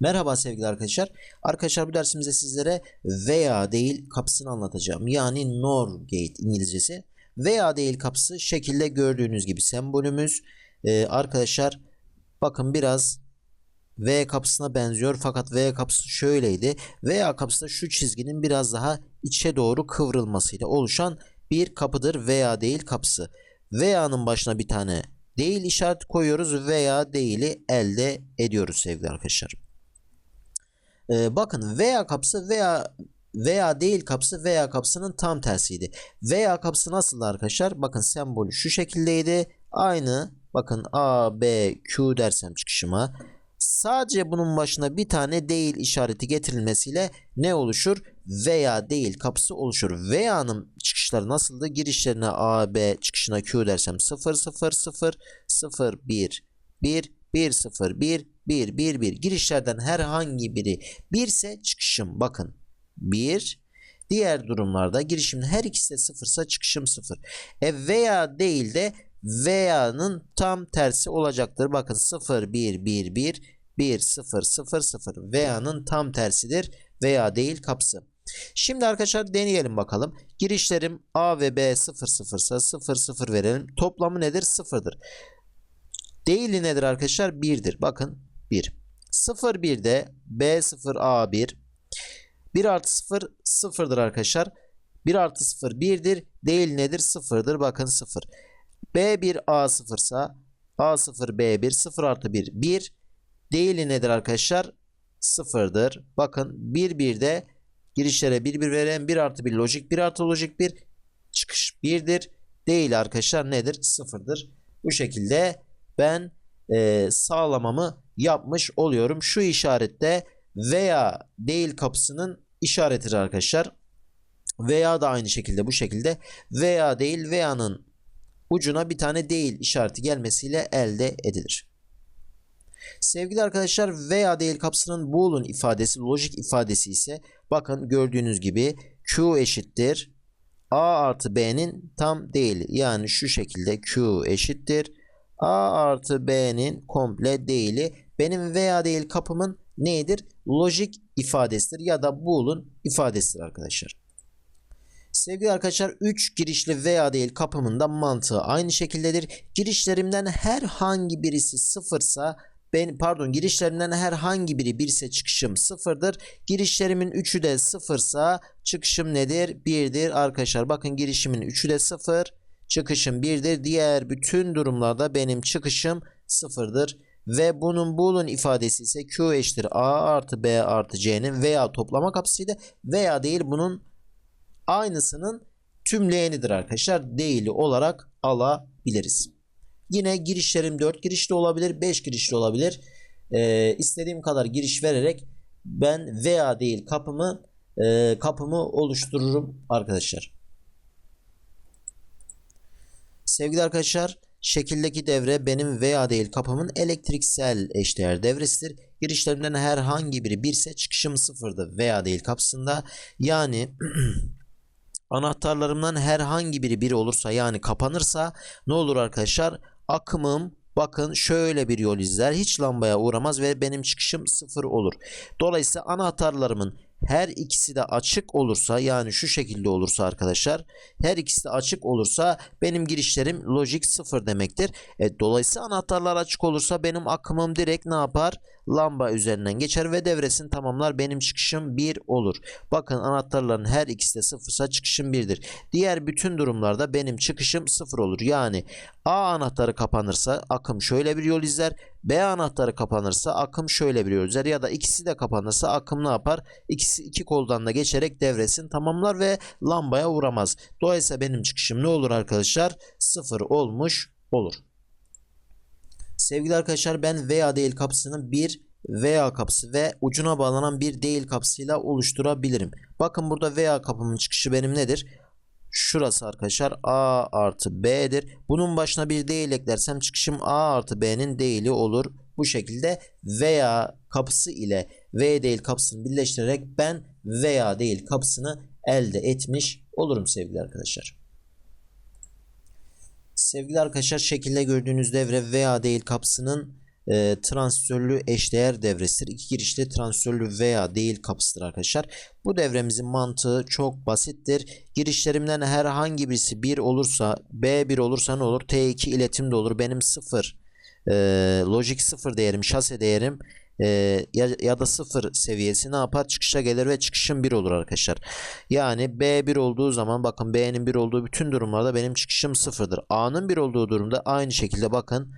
Merhaba sevgili arkadaşlar. Arkadaşlar bu dersimizde sizlere veya değil kapısını anlatacağım. Yani nor gate İngilizcesi. Veya değil kapısı şekilde gördüğünüz gibi sembolümüz. Ee, arkadaşlar bakın biraz V kapısına benziyor fakat V kapısı şöyleydi. Veya kapısı şu çizginin biraz daha içe doğru kıvrılmasıyla oluşan bir kapıdır veya değil kapısı. Veya'nın başına bir tane değil işareti koyuyoruz veya değili elde ediyoruz sevgili arkadaşlar. Ee, bakın veya kapısı veya veya değil kapısı veya kapısının tam tersiydi. Veya kapısı nasıldı arkadaşlar? Bakın sembolü şu şekildeydi. Aynı bakın A, B, Q dersem çıkışıma. Sadece bunun başına bir tane değil işareti getirilmesiyle ne oluşur? Veya değil kapısı oluşur. Veya'nın çıkışları nasıldı? Girişlerine A, B, çıkışına Q dersem 0, 0, 0, 0, 1, 1, 1, 0, 1, 1, 1, 1. Girişlerden herhangi biri 1 ise çıkışım bakın 1. Diğer durumlarda girişimin her ikisi de 0 ise çıkışım 0. E veya değil de veya'nın tam tersi olacaktır. Bakın 0, 1, 1, 1, 1, 0, 0, 0. Veya'nın tam tersidir. Veya değil kapısı. Şimdi arkadaşlar deneyelim bakalım. Girişlerim A ve B 0, 0 ise 0, 0 verelim. Toplamı nedir? 0'dır. Değili nedir arkadaşlar? 1'dir. Bakın 1. 0 1'de B0 A1 1 artı 0 0'dır arkadaşlar. 1 artı 0 1'dir. Değil nedir? 0'dır. Bakın 0. B1 A0 ise A0 B1 0 artı 1 1. Değili nedir arkadaşlar? 0'dır. Bakın 1 1'de girişlere 1 1 veren 1 artı 1 lojik 1 artı lojik 1 çıkış 1'dir. Değil arkadaşlar nedir? 0'dır. Bu şekilde ben e, sağlamamı yapmış oluyorum. Şu işarette veya değil kapısının işaretidir arkadaşlar. Veya da aynı şekilde bu şekilde veya değil veya'nın ucuna bir tane değil işareti gelmesiyle elde edilir. Sevgili arkadaşlar veya değil kapısının boolean ifadesi lojik ifadesi ise bakın gördüğünüz gibi Q eşittir A artı B'nin tam değili yani şu şekilde Q eşittir A artı B'nin komple değili benim veya değil kapımın nedir? Lojik ifadesidir ya da boolean ifadesidir arkadaşlar. Sevgili arkadaşlar 3 girişli veya değil kapımın da mantığı aynı şekildedir. Girişlerimden herhangi birisi sıfırsa ben pardon girişlerimden herhangi biri 1 ise çıkışım sıfırdır. Girişlerimin 3'ü de sıfırsa çıkışım nedir? 1'dir arkadaşlar. Bakın girişimin 3'ü de sıfır. Çıkışım 1'dir. Diğer bütün durumlarda benim çıkışım sıfırdır. Ve bunun boolean ifadesi ise Q eşittir A artı B artı C'nin veya toplama kapısıydı. Veya değil bunun aynısının tümleyenidir arkadaşlar. Değili olarak alabiliriz. Yine girişlerim 4 girişli olabilir, 5 girişli olabilir. Ee, istediğim kadar giriş vererek ben veya değil kapımı e, kapımı oluştururum arkadaşlar. Sevgili arkadaşlar, şekildeki devre benim veya değil kapımın elektriksel eşdeğer devresidir. Girişlerimden herhangi biri 1 ise çıkışım sıfırdır veya değil kapısında. Yani anahtarlarımdan herhangi biri 1 olursa yani kapanırsa ne olur arkadaşlar? Akımım bakın şöyle bir yol izler. Hiç lambaya uğramaz ve benim çıkışım sıfır olur. Dolayısıyla anahtarlarımın her ikisi de açık olursa yani şu şekilde olursa arkadaşlar her ikisi de açık olursa benim girişlerim lojik sıfır demektir. E, dolayısıyla anahtarlar açık olursa benim akımım direkt ne yapar? Lamba üzerinden geçer ve devresini tamamlar. Benim çıkışım 1 olur. Bakın anahtarların her ikisi de sıfırsa çıkışım 1'dir. Diğer bütün durumlarda benim çıkışım 0 olur. Yani A anahtarı kapanırsa akım şöyle bir yol izler. B anahtarı kapanırsa akım şöyle bir yol. Ya da ikisi de kapanırsa akım ne yapar? İkisi iki koldan da geçerek devresini tamamlar ve lambaya uğramaz. Dolayısıyla benim çıkışım ne olur arkadaşlar? 0 olmuş olur. Sevgili arkadaşlar ben veya değil kapısını bir veya kapısı ve ucuna bağlanan bir değil kapısıyla oluşturabilirim. Bakın burada veya kapımın çıkışı benim nedir? Şurası arkadaşlar A artı B'dir. Bunun başına bir değil eklersem çıkışım A artı B'nin değili olur. Bu şekilde veya kapısı ile V değil kapısını birleştirerek ben veya değil kapısını elde etmiş olurum sevgili arkadaşlar. Sevgili arkadaşlar şekilde gördüğünüz devre veya değil kapısının e, transistörlü eşdeğer devresidir. İki girişte transistörlü veya değil kapısıdır arkadaşlar. Bu devremizin mantığı çok basittir. Girişlerimden herhangi birisi 1 olursa B1 olursa ne olur? T2 iletim de olur. Benim 0 e, lojik 0 değerim, şase değerim e, ya, ya da 0 seviyesi ne yapar? Çıkışa gelir ve çıkışım 1 olur arkadaşlar. Yani B1 olduğu zaman bakın B'nin 1 olduğu bütün durumlarda benim çıkışım 0'dır. A'nın 1 olduğu durumda aynı şekilde bakın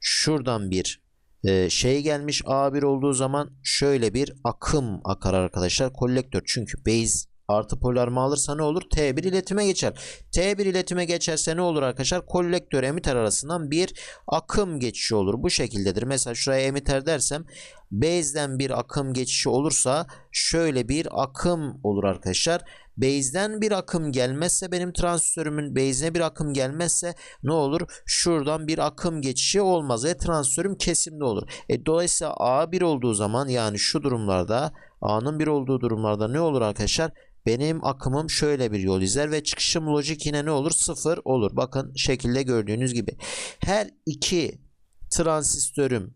şuradan bir e, şey gelmiş A1 olduğu zaman şöyle bir akım akar arkadaşlar. Kolektör çünkü base artı polarımı alırsa ne olur? T1 iletime geçer. T1 iletime geçerse ne olur arkadaşlar? Kolektör emiter arasından bir akım geçişi olur. Bu şekildedir. Mesela şuraya emiter dersem base'den bir akım geçişi olursa şöyle bir akım olur arkadaşlar. Base'den bir akım gelmezse benim transistörümün base'ine bir akım gelmezse ne olur? Şuradan bir akım geçişi olmaz ve transistörüm kesimde olur. E, dolayısıyla A1 olduğu zaman yani şu durumlarda A'nın 1 olduğu durumlarda ne olur arkadaşlar? Benim akımım şöyle bir yol izler ve çıkışım lojik yine ne olur? Sıfır olur. Bakın şekilde gördüğünüz gibi. Her iki transistörüm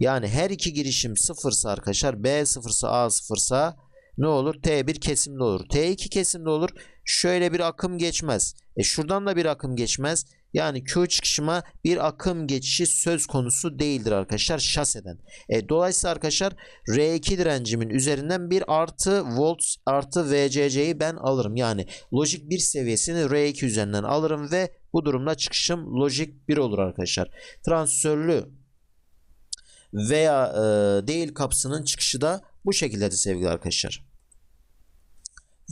yani her iki girişim sıfırsa arkadaşlar B sıfırsa A sıfırsa ne olur? T1 kesimde olur. T2 kesimde olur. Şöyle bir akım geçmez. E şuradan da bir akım geçmez. Yani Q çıkışıma bir akım geçişi söz konusu değildir arkadaşlar şaseden. E, dolayısıyla arkadaşlar R2 direncimin üzerinden bir artı volt artı VCC'yi ben alırım. Yani lojik 1 seviyesini R2 üzerinden alırım ve bu durumda çıkışım lojik 1 olur arkadaşlar. Transistörlü veya e, değil kapısının çıkışı da bu şekildedir sevgili arkadaşlar.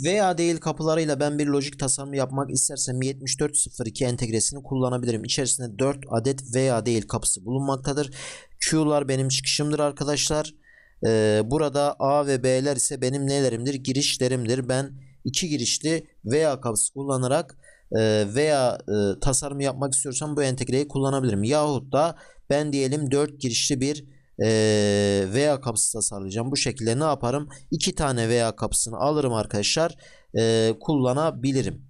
Veya değil kapılarıyla ben bir lojik tasarımı yapmak istersem 7402 entegresini kullanabilirim. İçerisinde 4 adet veya değil kapısı bulunmaktadır. Q'lar benim çıkışımdır arkadaşlar. Ee, burada A ve B'ler ise benim nelerimdir? Girişlerimdir. Ben iki girişli veya kapısı kullanarak e, veya e, tasarım yapmak istiyorsam bu entegreyi kullanabilirim. Yahut da ben diyelim 4 girişli bir e, veya kapısı tasarlayacağım. Bu şekilde ne yaparım? İki tane veya kapısını alırım arkadaşlar. E, kullanabilirim.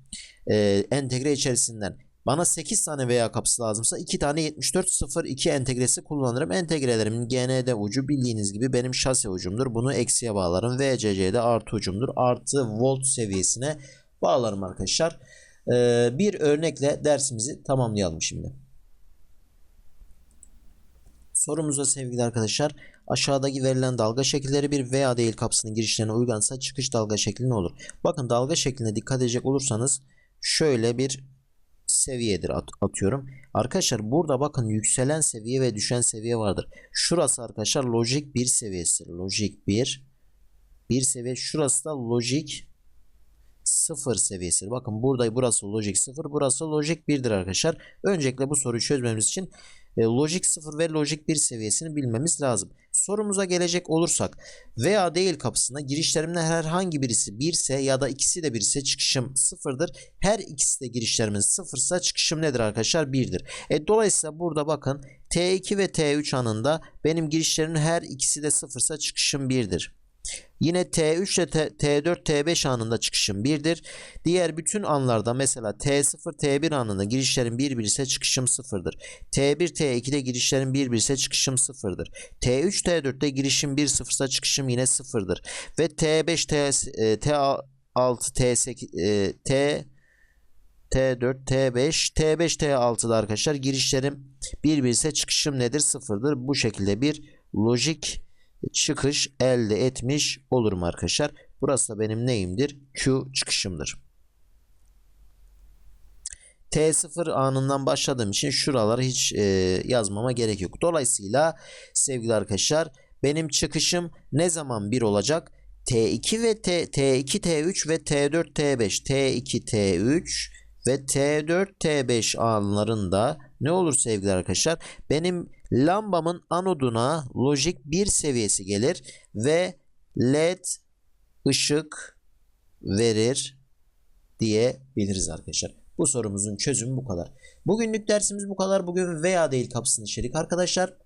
E, entegre içerisinden. Bana 8 tane veya kapısı lazımsa 2 tane 7402 entegresi kullanırım. Entegrelerimin GND ucu bildiğiniz gibi benim şase ucumdur. Bunu eksiye bağlarım. VCC'de artı ucumdur. Artı volt seviyesine bağlarım arkadaşlar. Ee, bir örnekle dersimizi tamamlayalım şimdi. Sorumuza sevgili arkadaşlar aşağıdaki verilen dalga şekilleri bir veya değil kapsının girişlerine uygulansa çıkış dalga şekli ne olur? Bakın dalga şekline dikkat edecek olursanız şöyle bir seviyedir at atıyorum. Arkadaşlar burada bakın yükselen seviye ve düşen seviye vardır. Şurası arkadaşlar lojik 1 seviyesi. Lojik 1 bir seviye. Şurası da lojik 0 seviyesi. Bakın burada burası lojik 0, burası lojik 1'dir arkadaşlar. Öncelikle bu soruyu çözmemiz için Logic 0 ve Logic 1 seviyesini bilmemiz lazım. Sorumuza gelecek olursak veya değil kapısına girişlerimden herhangi birisi 1 ise ya da ikisi de 1 ise çıkışım 0'dır. Her ikisi de girişlerimin 0 ise çıkışım nedir arkadaşlar? 1'dir. E, dolayısıyla burada bakın T2 ve T3 anında benim girişlerimin her ikisi de 0 ise çıkışım 1'dir. Yine T3 ile T4, T5 anında çıkışım 1'dir. Diğer bütün anlarda mesela T0, T1 anında girişlerin 1 1 ise çıkışım 0'dır. T1, T2'de girişlerin 1 1 ise çıkışım 0'dır. T3, T4'te girişim 1 0 ise çıkışım yine 0'dır. Ve T5, T, T6, T8, T T4, T5, T5, T6'da arkadaşlar girişlerim 1 1 ise çıkışım nedir? 0'dır. Bu şekilde bir lojik çıkış elde etmiş olurum arkadaşlar. Burası da benim neyimdir? Q çıkışımdır. T0 anından başladığım için şuraları hiç e, yazmama gerek yok. Dolayısıyla sevgili arkadaşlar benim çıkışım ne zaman 1 olacak? T2 ve T, T2, T3 ve T4, T5. T2, T3 ve T4, T5 anlarında ne olur sevgili arkadaşlar? Benim lambamın anoduna lojik 1 seviyesi gelir ve led ışık verir diyebiliriz arkadaşlar. Bu sorumuzun çözümü bu kadar. Bugünlük dersimiz bu kadar. Bugün veya değil kapısını içerik arkadaşlar.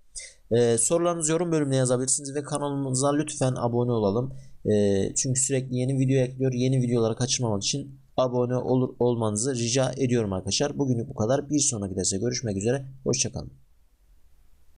Ee, sorularınızı yorum bölümüne yazabilirsiniz ve kanalımıza lütfen abone olalım. Ee, çünkü sürekli yeni video ekliyor. Yeni videoları kaçırmamak için abone olur olmanızı rica ediyorum arkadaşlar. Bugünlük bu kadar. Bir sonraki derste görüşmek üzere. Hoşçakalın.